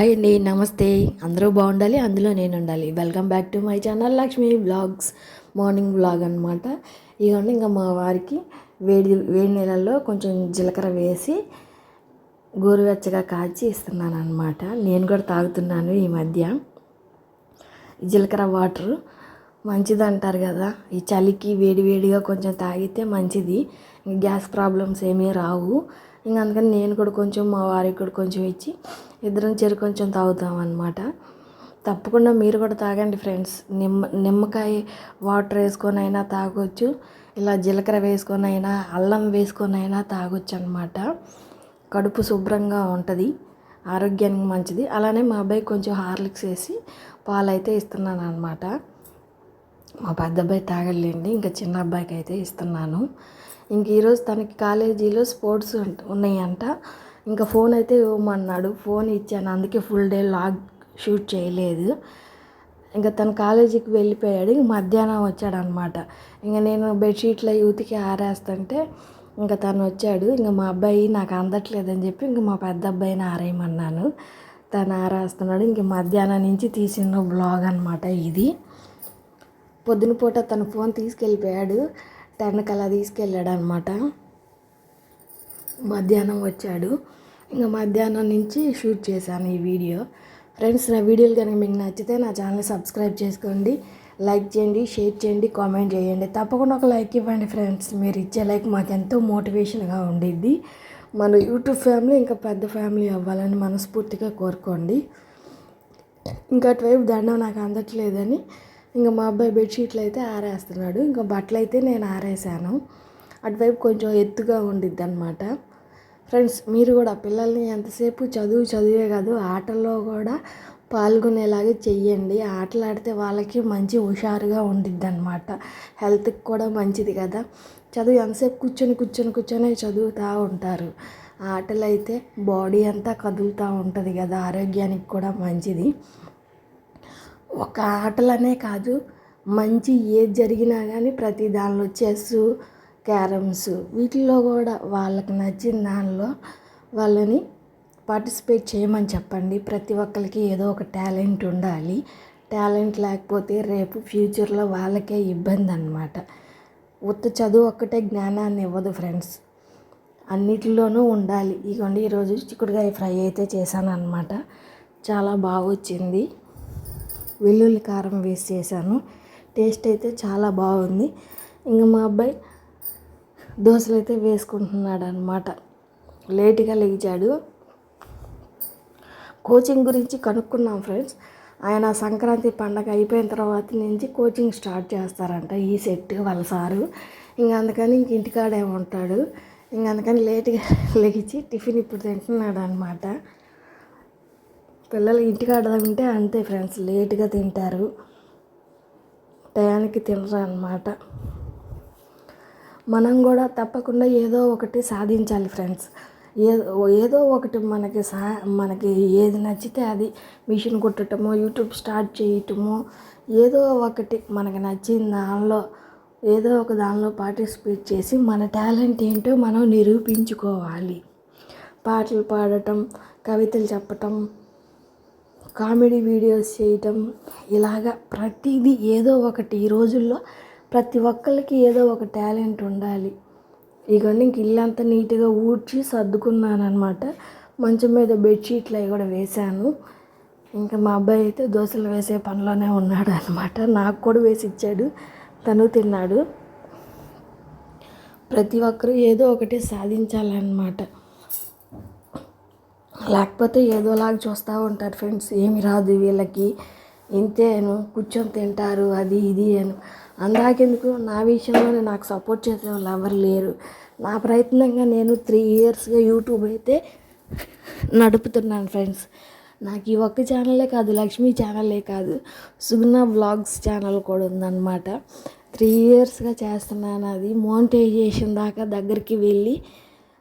Hi అండి నమస్తే. అందరూ బాగుండాలి అందులో నేను ఉండాలి. Welcome back to my channel Lakshmi vlogs morning vlog అనమాట ఇవన్నీ ఇంకా మా వారికి వేడి వేడి నీళ్ళల్లో కొంచెం జీలకర్ర వేసి గోరువెచ్చగా కాచి ఇస్తున్నాను అనమాట నేను కూడా తాగుతున్నాను ఈ మధ్య. జీలకర్ర వాటర్ మంచిది అంటారు కదా. ఈ చలికి వేడి వేడిగా కొంచెం తాగితే మంచిది. గ్యాస్ ప్రాబ్లమ్స్ ఏమీ రావు. ఇంకా అందుకని నేను కూడా కొంచెం మా వారికి కూడా కొంచెం ఇచ్చి ఇద్దరం చెరు కొంచెం తాగుతాం అనమాట తప్పకుండా మీరు కూడా తాగండి ఫ్రెండ్స్. నిమ్మ నిమ్మకాయ వాటర్ వేసుకొని అయినా తాగొచ్చు. ఇలా జీలకర్ర వేసుకొని అయినా అల్లం వేసుకొని అయినా తాగొచ్చు అనమాట కడుపు శుభ్రంగా ఉంటుంది. ఆరోగ్యానికి మంచిది. అలానే మా అబ్బాయి కొంచెం హార్లిక్స్ వేసి పాలు అయితే ఇస్తున్నాను అనమాట మా పెద్ద అబ్బాయి తాగలేండి. ఇంకా చిన్న అబ్బాయికి అయితే ఇస్తున్నాను. ఇంక ఈరోజు తనకి కాలేజీలో స్పోర్ట్స్ ఉన్నాయంట. ఇంకా ఫోన్ అయితే ఇవ్వమన్నాడు. ఫోన్ ఇచ్చాను. అందుకే ఫుల్ డే లాగ్ షూట్ చేయలేదు. ఇంకా తను కాలేజీకి వెళ్ళిపోయాడు. ఇంక మధ్యాహ్నం వచ్చాడనమాట. ఇంకా నేను బెడ్షీట్లో యూత్కి ఆరేస్తుంటే ఇంకా తను వచ్చాడు. ఇంకా మా అబ్బాయి నాకు అందట్లేదని చెప్పి ఇంకా మా పెద్ద అబ్బాయిని ఆరేయమన్నాను. తను ఆరేస్తున్నాడు. ఇంక మధ్యాహ్నం నుంచి తీసిన బ్లాగ్ అనమాట ఇది. పొద్దున పూట తన ఫోన్ తీసుకెళ్ళిపోయాడు. టెన్కి అలా తీసుకెళ్ళాడు అనమాట మధ్యాహ్నం వచ్చాడు. ఇంకా మధ్యాహ్నం నుంచి షూట్ చేశాను ఈ వీడియో. ఫ్రెండ్స్ నా వీడియోలు కనుక మీకు నచ్చితే నా ఛానల్ సబ్స్క్రైబ్ చేసుకోండి. లైక్ చేయండి షేర్ చేయండి కామెంట్ చేయండి. తప్పకుండా ఒక లైక్ ఇవ్వండి ఫ్రెండ్స్. మీరు ఇచ్చే లైక్ మాకు ఎంతో మోటివేషన్గా ఉండిద్ది. మన యూట్యూబ్ ఫ్యామిలీ ఇంకా పెద్ద ఫ్యామిలీ అవ్వాలని మనస్ఫూర్తిగా కోరుకోండి. ఇంకా అటువైపు దండం నాకు అందట్లేదని ఇంకా మా అబ్బాయి బెడ్షీట్లు అయితే ఆరేస్తున్నాడు. ఇంకా బట్టలు అయితే నేను ఆరేసాను అటువైపు కొంచెం ఎత్తుగా ఉండిద్ది అనమాట ఫ్రెండ్స్ మీరు కూడా పిల్లల్ని ఎంతసేపు చదువు చదివే కాదు ఆటల్లో కూడా పాల్గొనేలాగా చెయ్యండి. ఆటలు ఆడితే వాళ్ళకి మంచి హుషారుగా ఉండిద్ది అనమాట హెల్త్కి కూడా మంచిది కదా. చదువు ఎంతసేపు కూర్చొని కూర్చొని కూర్చొని చదువుతూ ఉంటారు. ఆటలు అయితే బాడీ అంతా కదులుతూ ఉంటుంది కదా. ఆరోగ్యానికి కూడా మంచిది. ఒక ఆటలనే కాదు మంచి ఏది జరిగినా కానీ ప్రతి దానిలో చెస్ క్యారమ్స్ వీటిల్లో కూడా వాళ్ళకి నచ్చిన దానిలో వాళ్ళని పార్టిసిపేట్ చేయమని చెప్పండి. ప్రతి ఒక్కరికి ఏదో ఒక టాలెంట్ ఉండాలి. టాలెంట్ లేకపోతే రేపు ఫ్యూచర్లో వాళ్ళకే ఇబ్బంది అనమాట ఉత్త చదువు ఒక్కటే జ్ఞానాన్ని ఇవ్వదు ఫ్రెండ్స్. అన్నిటిలోనూ ఉండాలి. ఇదిగోండి ఈరోజు చిక్కుడుకాయ ఫ్రై అయితే చేశాను అనమాట చాలా బాగా వచ్చింది వెల్లుల్లి కారం వేసి చేశాను. టేస్ట్ అయితే చాలా బాగుంది. ఇంకా మా అబ్బాయి దోశలు అయితే వేసుకుంటున్నాడు అనమాట లేటుగా లేచాడు. కోచింగ్ గురించి కనుక్కున్నాం ఫ్రెండ్స్. ఆయన సంక్రాంతి పండగ అయిపోయిన తర్వాత నుంచి కోచింగ్ స్టార్ట్ చేస్తారంట ఈ సెట్ వాళ్ళ సారు. ఇంక అందుకని ఇంక ఇంటికాడే ఉంటాడు. ఇంక అందుకని లేట్గా లేచి టిఫిన్ ఇప్పుడు తింటున్నాడు అనమాట పిల్లలు ఇంటికాడ ఉంటే అంతే ఫ్రెండ్స్ లేట్గా తింటారు. టయానికి తినరు అనమాట మనం కూడా తప్పకుండా ఏదో ఒకటి సాధించాలి ఫ్రెండ్స్. ఏదో ఏదో ఒకటి మనకి సా మనకి ఏది నచ్చితే అది మిషన్ కుట్టటమో యూట్యూబ్ స్టార్ట్ చేయటమో ఏదో ఒకటి మనకి నచ్చిన దానిలో ఏదో ఒక దానిలో పార్టిసిపేట్ చేసి మన టాలెంట్ ఏంటో మనం నిరూపించుకోవాలి. పాటలు పాడటం కవితలు చెప్పటం కామెడీ వీడియోస్ చేయటం ఇలాగా ప్రతిదీ ఏదో ఒకటి ఈ రోజుల్లో ప్రతి ఒక్కరికి ఏదో ఒక టాలెంట్ ఉండాలి. ఇవన్నీ ఇంక ఇల్లంతా నీట్గా ఊడ్చి సర్దుకున్నాను అనమాట మంచం మీద బెడ్షీట్లు అవి కూడా వేశాను. ఇంకా మా అబ్బాయి అయితే దోశలు వేసే పనిలోనే ఉన్నాడు అనమాట నాకు కూడా వేసి ఇచ్చాడు. తను తిన్నాడు. ప్రతి ఒక్కరూ ఏదో ఒకటి సాధించాలన్నమాట. లేకపోతే ఏదోలాగా చూస్తూ ఉంటారు ఫ్రెండ్స్. ఏమి రాదు వీళ్ళకి. ఇంతేను కూర్చొని తింటారు అది ఇది అని. అందాకెందుకు? నా విషయంలోనే నాకు సపోర్ట్ చేసే వాళ్ళు ఎవరు లేరు. నా ప్రయత్నంగా నేను త్రీ ఇయర్స్గా యూట్యూబ్ అయితే నడుపుతున్నాను ఫ్రెండ్స్. నాకు ఈ ఒక్క ఛానలే కాదు లక్ష్మీ ఛానలే కాదు సుగుణ బ్లాగ్స్ ఛానల్ కూడా ఉందన్నమాట. త్రీ ఇయర్స్గా చేస్తున్నాను అది. మోనిటైజేషన్ దాకా దగ్గరికి వెళ్ళి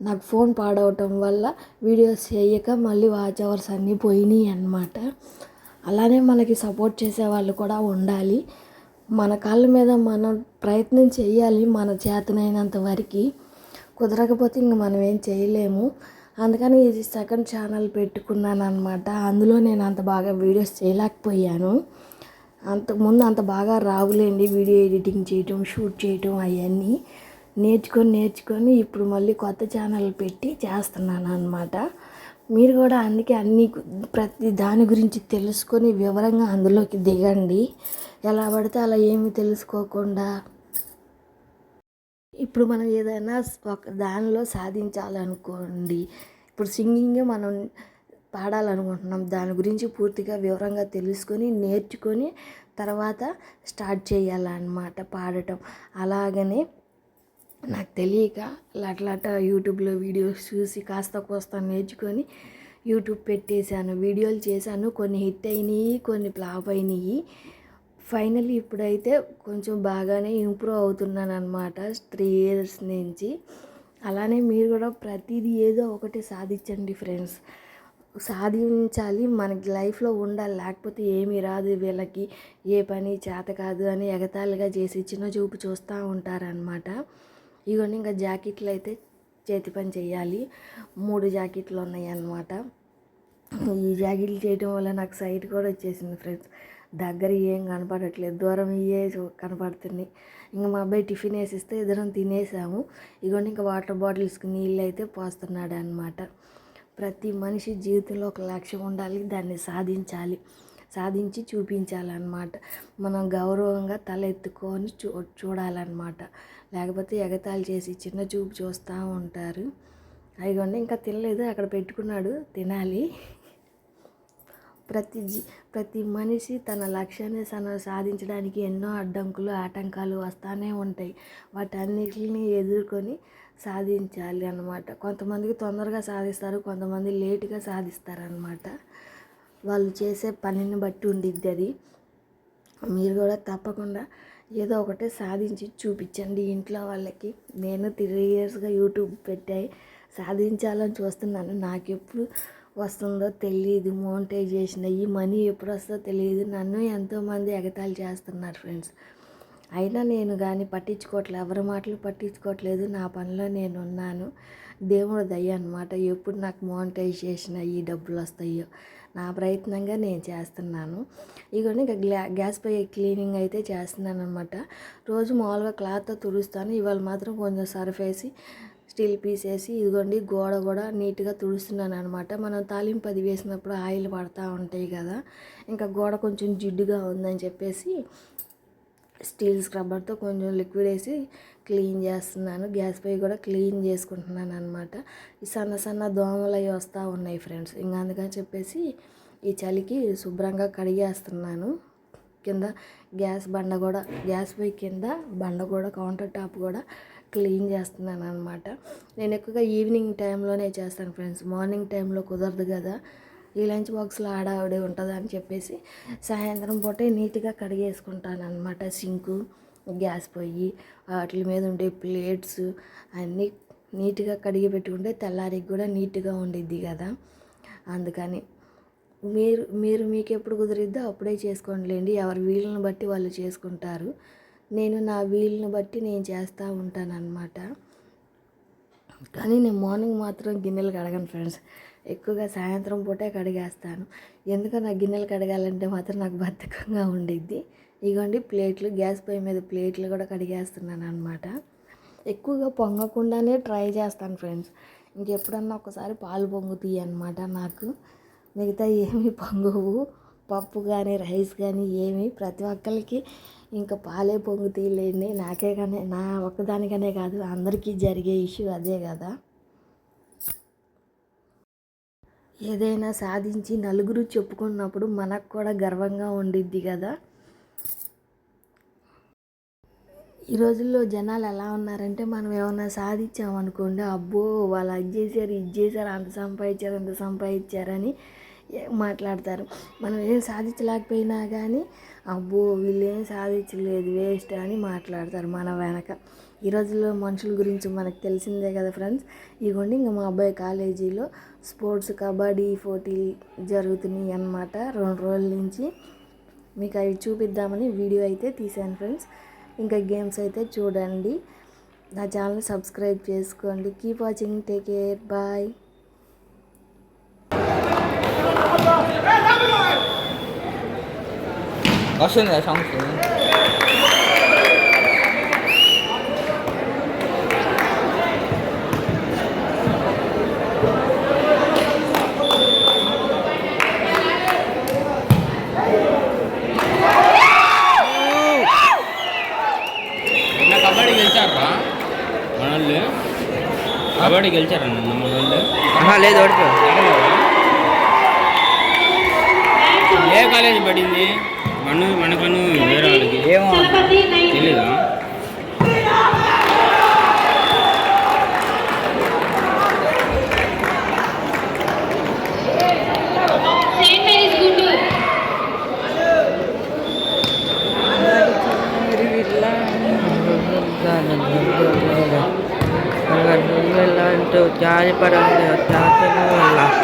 నాకు ఫోన్ పాడవటం వల్ల వీడియోస్ చేయక మళ్ళీ వాచ్ అవర్స్ అన్నీ పోయినాయి అన్నమాట. అలానే మనకి సపోర్ట్ చేసే వాళ్ళు కూడా ఉండాలి. మన కాళ్ళ మీద మనం ప్రయత్నం చేయాలి మన చేతనైనంత వరకు. కుదరకపోతే ఇంక మనం ఏం చేయలేము. అందుకని ఇది సెకండ్ ఛానల్ పెట్టుకున్నాను అనమాట అందులో నేను అంత బాగా వీడియోస్ చేయలేకపోయాను. అంతకుముందు అంత బాగా రావులేండి. వీడియో ఎడిటింగ్ చేయటం షూట్ చేయటం అవన్నీ. నేర్చుకొని నేర్చుకొని ఇప్పుడు మళ్ళీ కొత్త ఛానల్ పెట్టి చేస్తున్నాను అనమాట మీరు కూడా అందుకే అన్ని ప్రతి దాని గురించి తెలుసుకొని వివరంగా అందులోకి దిగండి. ఎలా పడితే అలా ఏమీ తెలుసుకోకుండా ఇప్పుడు మనం ఏదైనా ఒక దానిలో సాధించాలనుకోండి ఇప్పుడు సింగింగ్ మనం పాడాలనుకుంటున్నాం దాని గురించి పూర్తిగా వివరంగా తెలుసుకొని నేర్చుకొని తర్వాత స్టార్ట్ చేయాలన్నమాట పాడటం. అలాగనే నాకు తెలియక లట్లాట యూట్యూబ్లో వీడియోస్ చూసి కాస్త కోస్త నేర్చుకొని యూట్యూబ్ పెట్టేశాను వీడియోలు చేశాను కొన్ని హిట్ అయినాయి కొన్ని ఫ్లాప్ అయినాయి. ఫైనల్లీ ఇప్పుడైతే కొంచెం బాగానే ఇంప్రూవ్ అవుతున్నాను అనమాట త్రీ ఇయర్స్ నుంచి. అలానే మీరు కూడా ప్రతిదీ ఏదో ఒకటి సాధించండి ఫ్రెండ్స్. సాధించాలి మనకి లైఫ్లో ఉండాలి లేకపోతే ఏమీ రాదు వీళ్ళకి. ఏ పని చేత కాదు అని ఎగతాళిగా చేసి చిన్న చూపు చూస్తూ ఉంటారనమాట ఇవన్నీ ఇంకా జాకెట్లు అయితే చేతి పని చేయాలి. మూడు జాకెట్లు ఉన్నాయి అన్నమాట ఈ జాకెట్లు చేయడం వల్ల నాకు సైట్ కూడా వచ్చేసింది ఫ్రెండ్స్. దగ్గర ఏం కనపడట్లేదు. దూరం ఇవే కనపడుతుంది. కనపడుతున్నాయి ఇంకా మా అబ్బాయి టిఫిన్ వేసిస్తే ఇద్దరం తినేసాము. ఇగోండి ఇంకా వాటర్ బాటిల్స్కి నీళ్ళు అయితే పోస్తున్నాడు అనమాట ప్రతి మనిషి జీవితంలో ఒక లక్ష్యం ఉండాలి దాన్ని సాధించాలి. సాధించి చూపించాలన్నమాట. మనం గౌరవంగా తల ఎత్తుకొని చూ చూడాలన్నమాట. లేకపోతే ఎగతాళి చేసి చిన్న చూపు చూస్తూ ఉంటారు. అదిగోండి ఇంకా తినలేదు అక్కడ పెట్టుకున్నాడు తినాలి. ప్రతి జీ ప్రతి మనిషి తన లక్ష్యాన్ని తన సాధించడానికి ఎన్నో అడ్డంకులు ఆటంకాలు వస్తూనే ఉంటాయి. వాటన్నిటిని ఎదుర్కొని సాధించాలి అన్నమాట. కొంతమందికి తొందరగా సాధిస్తారు కొంతమంది లేటుగా సాధిస్తారనమాట వాళ్ళు చేసే పనిని బట్టి ఉండిద్ది అది. మీరు కూడా తప్పకుండా ఏదో ఒకటి సాధించి చూపించండి ఇంట్లో వాళ్ళకి. నేను త్రీ ఇయర్స్గా యూట్యూబ్ పెట్టాయి సాధించాలని చూస్తున్నాను. నాకు ఎప్పుడు వస్తుందో తెలియదు మోనిటైజేషన్ అయ్యి మనీ ఎప్పుడు వస్తుందో తెలియదు నన్ను ఎంతోమంది ఎగతాళి చేస్తున్నారు ఫ్రెండ్స్ అయినా నేను కానీ పట్టించుకోవట్లేదు ఎవరి మాటలు పట్టించుకోవట్లేదు నా పనిలో నేను ఉన్నాను. దేవుడు దయ అనమాట ఎప్పుడు నాకు మోనిటైజేషన్ అయ్యి డబ్బులు వస్తాయో నా ప్రయత్నంగా నేను చేస్తున్నాను. ఇగోండి ఇంకా గ్లా గ్యాస్ పై క్లీనింగ్ అయితే చేస్తున్నాను అనమాట రోజు మామూలుగా క్లాత్తో తుడుస్తాను. ఇవాళ మాత్రం కొంచెం సర్ఫ్ వేసి స్టీల్ పీస్ వేసి ఇదిగోండి గోడ కూడా నీట్గా తుడుస్తున్నాను అనమాట మనం తాలింపు అది వేసినప్పుడు ఆయిల్ పడతా ఉంటాయి కదా ఇంకా గోడ కొంచెం జిడ్డుగా ఉందని చెప్పేసి స్టీల్ స్క్రబ్బర్తో కొంచెం లిక్విడ్ వేసి క్లీన్ చేస్తున్నాను. గ్యాస్ పై కూడా క్లీన్ చేసుకుంటున్నాను అనమాట ఈ సన్న సన్న దోమలు అవి వస్తూ ఉన్నాయి ఫ్రెండ్స్. ఇంకా అందుకని చెప్పేసి ఈ చలికి శుభ్రంగా కడిగేస్తున్నాను. కింద గ్యాస్ బండ కూడా గ్యాస్ పై కింద బండ కూడా కౌంటర్ టాప్ కూడా క్లీన్ చేస్తున్నాను అనమాట నేను ఎక్కువగా ఈవినింగ్ టైంలోనే చేస్తాను ఫ్రెండ్స్. మార్నింగ్ టైంలో కుదరదు కదా. ఈ లంచ్ బాక్స్లో ఆడావిడి ఉంటుంది అని చెప్పేసి సాయంత్రం పూటే నీట్గా కడిగేసుకుంటాను అనమాట సింకు గ్యాస్ పొయ్యి వాటి మీద ఉండే ప్లేట్స్ అన్నీ నీట్గా కడిగి పెట్టుకుంటే తెల్లారికి కూడా నీట్గా ఉండిద్ది కదా. అందుకని మీరు మీరు మీకు ఎప్పుడు కుదిరిద్దో అప్పుడే చేసుకోండిలేండి. ఎవరి వీళ్ళని బట్టి వాళ్ళు చేసుకుంటారు. నేను నా వీలుని బట్టి నేను చేస్తూ ఉంటానన్నమాట. కానీ నేను మార్నింగ్ మాత్రం గిన్నెలు కడగను ఫ్రెండ్స్. ఎక్కువగా సాయంత్రం పూటే కడిగేస్తాను. ఎందుకో నా గిన్నెలు కడగాలంటే మాత్రం నాకు బద్ధకంగా ఉండిద్ది. ఇగోండి ప్లేట్లు గ్యాస్ పొయ్యి మీద ప్లేట్లు కూడా కడిగేస్తున్నాను అనమాట ఎక్కువగా పొంగకుండానే ట్రై చేస్తాను ఫ్రెండ్స్. ఇంకెప్పుడన్నా ఒకసారి పాలు పొంగుతాయి అనమాట నాకు. మిగతా ఏమీ పొంగవు. పప్పు కానీ రైస్ కానీ ఏమి ప్రతి ఒక్కరికి ఇంకా పాలే పొంగుతీయలేండి. నాకే కానీ నా ఒక్కదానికనే కాదు అందరికీ జరిగే ఇష్యూ అదే కదా. ఏదైనా సాధించి నలుగురు చెప్పుకున్నప్పుడు మనకు కూడా గర్వంగా ఉండిద్ది కదా. ఈ రోజుల్లో జనాలు ఎలా ఉన్నారంటే మనం ఏమన్నా సాధించామనుకోండి అబ్బో వాళ్ళు అది చేశారు ఇది చేశారు అంత సంపాదించారు అంత సంపాదించారని మాట్లాడతారు. మనం ఏం సాధించలేకపోయినా కానీ అబ్బో వీళ్ళు ఏం సాధించలేదు వేస్ట్ అని మాట్లాడతారు మన వెనక. ఈ రోజుల్లో మనుషుల గురించి మనకు తెలిసిందే కదా ఫ్రెండ్స్? ఇదిగోండి ఇంకా మా అబ్బాయి కాలేజీలో స్పోర్ట్స్ కబడ్డీ పోటీ జరుగుతున్నాయి అన్నమాట రెండు రోజుల నుంచి. మీకు అవి చూపిద్దామని వీడియో అయితే తీశాను ఫ్రెండ్స్. ఇంకా గేమ్స్ అయితే చూడండి. నా ఛానల్ సబ్స్క్రైబ్ చేసుకోండి. Keep watching take care bye. 아, 시원해, kabaddi గెలిచారా లేదు ఓడిపో ఏ కాలేజ్ పడింది? మన మనకను వేరే వాళ్ళకి. ఏమో. తెలీదా? para donde está teniendo.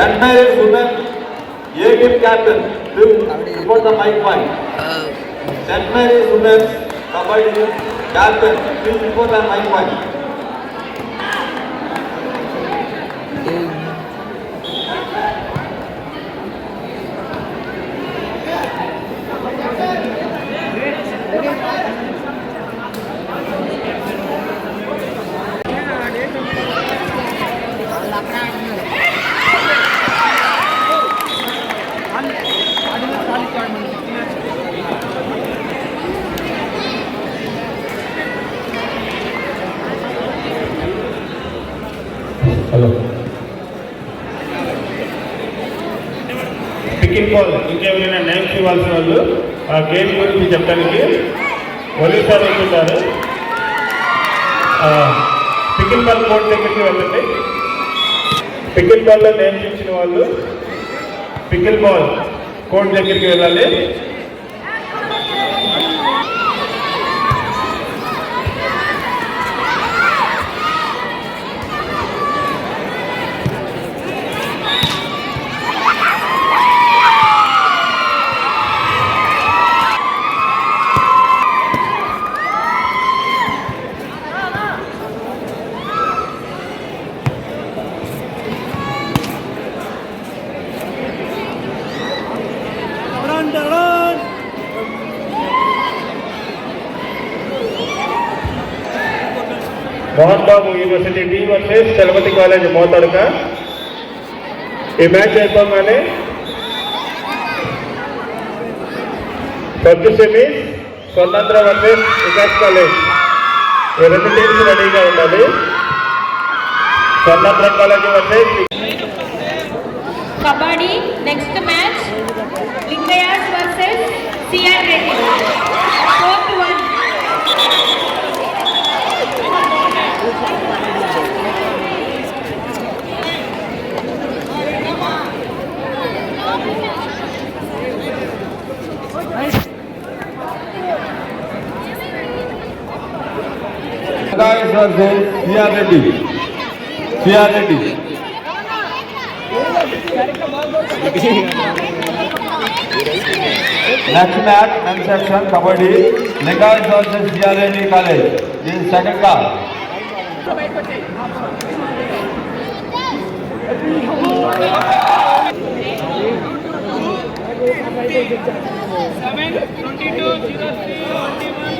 கண்ணரே Sudhan A team captain Thiru report the mic point saint Mary Sudhan kabaddi captain Thiru report the mic point game గురించి చెప్పడానికి వెళ్తున్నారు పికింగ్ బాల్ కోర్ట్ దగ్గరికి వెళ్ళండి. పికిల్ బాల్లో నేర్పించిన వాళ్ళు పికిల్ బాల్ కోర్ట్ దగ్గరికి వెళ్ళాలి. Mohan Babu university T versus Chalapathi college Mothadaka. ఈ మ్యాచ్ అయిపోగానే first semi Swarnandhra versus Vikas college ఈ రెండు టీమ్స్ రెడీగా ఉండాలి. Swarnandhra college versus kabaddi next match Lingayas versus CR Reddy. जगावेश्वर से सिया रेड्डी सिया रेड्डी नेक्स्ट मैच कंसेप्शन कबड्डी जगावेश्वर से सिया रेड्डी कॉलेज इन सेकंड का Seven, twenty-two, zero three, twenty-one.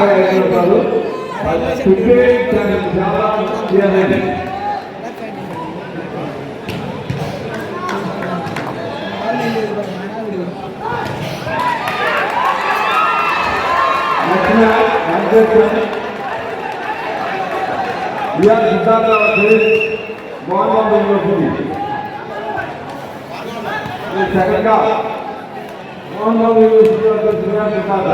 Three twenty one ఆఖరి ఐదు రూపాయలు క్రికెట్ చాలా చేయాలి విఆర్ సిద్ధార్థ మోహన్ యూనివర్సిటీ సెకండ్గా మోహన్ బాబు యూనివర్సిటీ సిద్ధార్థ